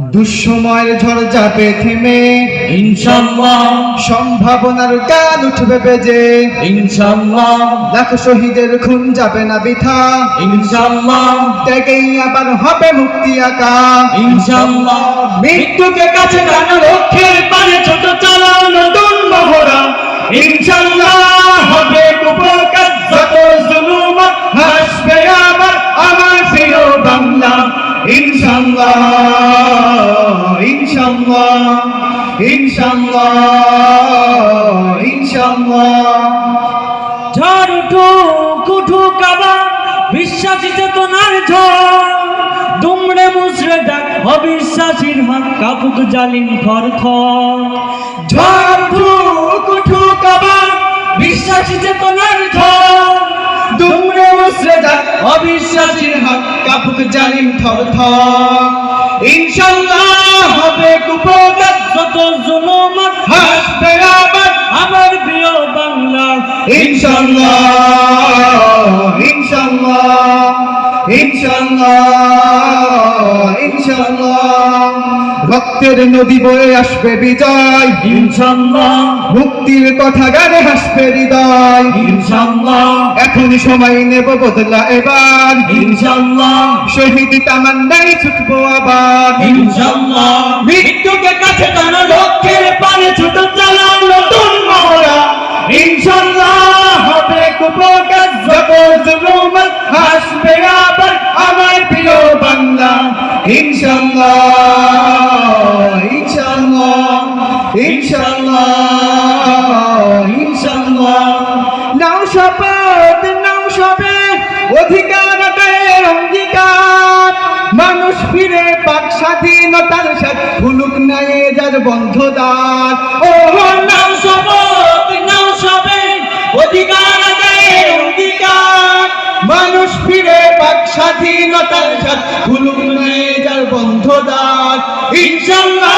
দুঃসময়ের ঝড় যাবে থেমে। ইনশাল্লাহ সম্ভাবনার গান উঠবে বেজে। ইনশাল্লাহ লাখ শহীদের খুন যাবে না বৃথা। ইনশাল্লাহ ত্যাগেই আবার হবে মুক্তি আকা। ইনশাল্লাহ মৃত্যুকে কাছে টানো লক্ষ্যের পানে ছোট চালাও নতুন মহড়া। ইনশাল্লাহ ইনশাল্লাহ ইনশাল্লাহ ইনশাল্লাহ ইনশাল্লাহ ঝড় উঠুক উঠুক আবার, বিশ্বাসী চেতনার ঝড়। দুমড়ে মুচড়ে দেখ, অবিশ্বাসীর হাত কাপুক জালিম খর খর ঝড় দুমড়ে মুচড়ে দেখ অবিশ্বাসীর হাত কাপুক জালিম থর থর ইনশাল্লাহ হবে কুপকার যত জুলুমাত হাসবে আবার আমার প্রিয় বাংলা ইনশাল্লাহ ইনশাল্লাহ ইনশাল্লাহ ইনশাল্লাহ রক্তের নদী বয়ে আসবে বিজয়। ইনশাল্লাহ মুক্তির কথা গানে হাসবে হৃদয়। ইনশাল্লাহ এখন সময় নেব বদলা এবার। শহীদ তামান্নাই ছুটবো আবার। মৃত্যুকে কাছে টানো লক্ষ্যের পানে ছোট নতুন মহড়া ইনশাল্লাহ হবে কুপকার যত জুলুমাত হাসবে আবার আমার প্রিয় বাংলা সবে অধিকার অঙ্গীকার। মানুষ ফিরে পাক স্বাধীনতার সাথে ভুলুক নাই যার বন্ধদার। ও নাও শপথ নাও সবে অধিকার অঙ্গীকার। মানুষ ফিরে পাক স্বাধীনতার সাথে ভুলুক নাই যার বন্ধদার। ইনশাল্লাহ